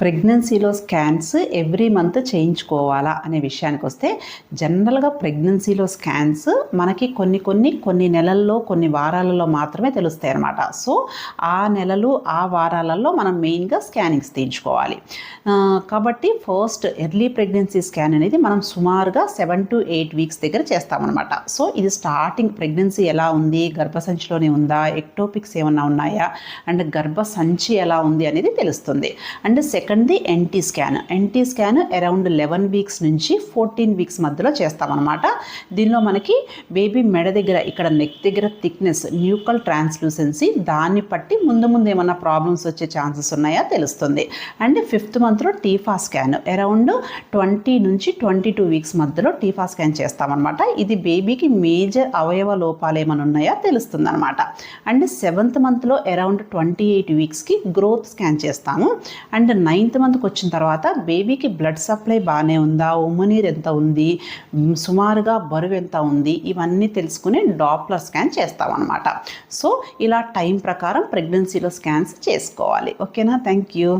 ప్రెగ్నెన్సీలో scans every month చేయించుకోవాలా అనే విషయానికి వస్తే జనరల్గా ప్రెగ్నెన్సీలో స్కాన్స్ మనకి కొన్ని కొన్ని కొన్ని నెలల్లో కొన్ని వారాలలో మాత్రమే తెలుస్తాయి అన్నమాట. సో ఆ నెలలు ఆ వారాలలో మనం మెయిన్గా స్కానింగ్స్ తీయించుకోవాలి. కాబట్టి ఫస్ట్ ఎర్లీ ప్రెగ్నెన్సీ స్కాన్ అనేది మనం సుమారుగా సెవెన్ టు ఎయిట్ వీక్స్ దగ్గర చేస్తామన్నమాట. సో ఇది స్టార్టింగ్ ప్రెగ్నెన్సీ ఎలా ఉంది గర్భసంచిలోనే ఉందా ఎక్టోపిక్స్ ఏమన్నా ఉన్నాయా అండ్ గర్భసంచి ఎలా ఉంది అనేది తెలుస్తుంది. అండ్ సెకండ్ది NT scan NT scan around eleven weeks నుంచి ఫోర్టీన్ వీక్స్ మధ్యలో చేస్తామన్నమాట. దీనిలో మనకి బేబీ మెడ దగ్గర ఇక్కడ నెక్ దగ్గర థిక్నెస్ న్యూకల్ ట్రాన్స్లూసెన్సీ దాన్ని బట్టి ముందు ముందు ఏమన్నా ప్రాబ్లమ్స్ వచ్చే ఛాన్సెస్ ఉన్నాయా తెలుస్తుంది. అండ్ ఫిఫ్త్ మంత్లో టీఫా స్కాన్ అరౌండ్ ట్వంటీ నుంచి ట్వంటీ టూ వీక్స్ మధ్యలో టీఫా స్కాన్ చేస్తామన్నమాట. ఇది బేబీకి మేజర్ అవయవ లోపాలు ఏమైనా ఉన్నాయా తెలుస్తుంది అనమాట అండ్ సెవెంత్ మంత్లో అరౌండ్ ట్వంటీ ఎయిట్ వీక్స్కి గ్రోత్ స్కాన్ చేస్తాము. అండ్ నైన్ నైన్త్ మంత్కి వచ్చిన తర్వాత బేబీకి బ్లడ్ సప్లై బాగానే ఉందా? ఉమ్మనీరు ఎంత ఉంది? సుమారుగా బరువు ఎంత ఉంది? ఇవన్నీ తెలుసుకుని డాప్లర్ స్కాన్ చేస్తామన్నమాట. సో ఇలా టైం ప్రకారం ప్రెగ్నెన్సీలో స్కాన్స్ చేసుకోవాలి. ఓకేనా? Thank you.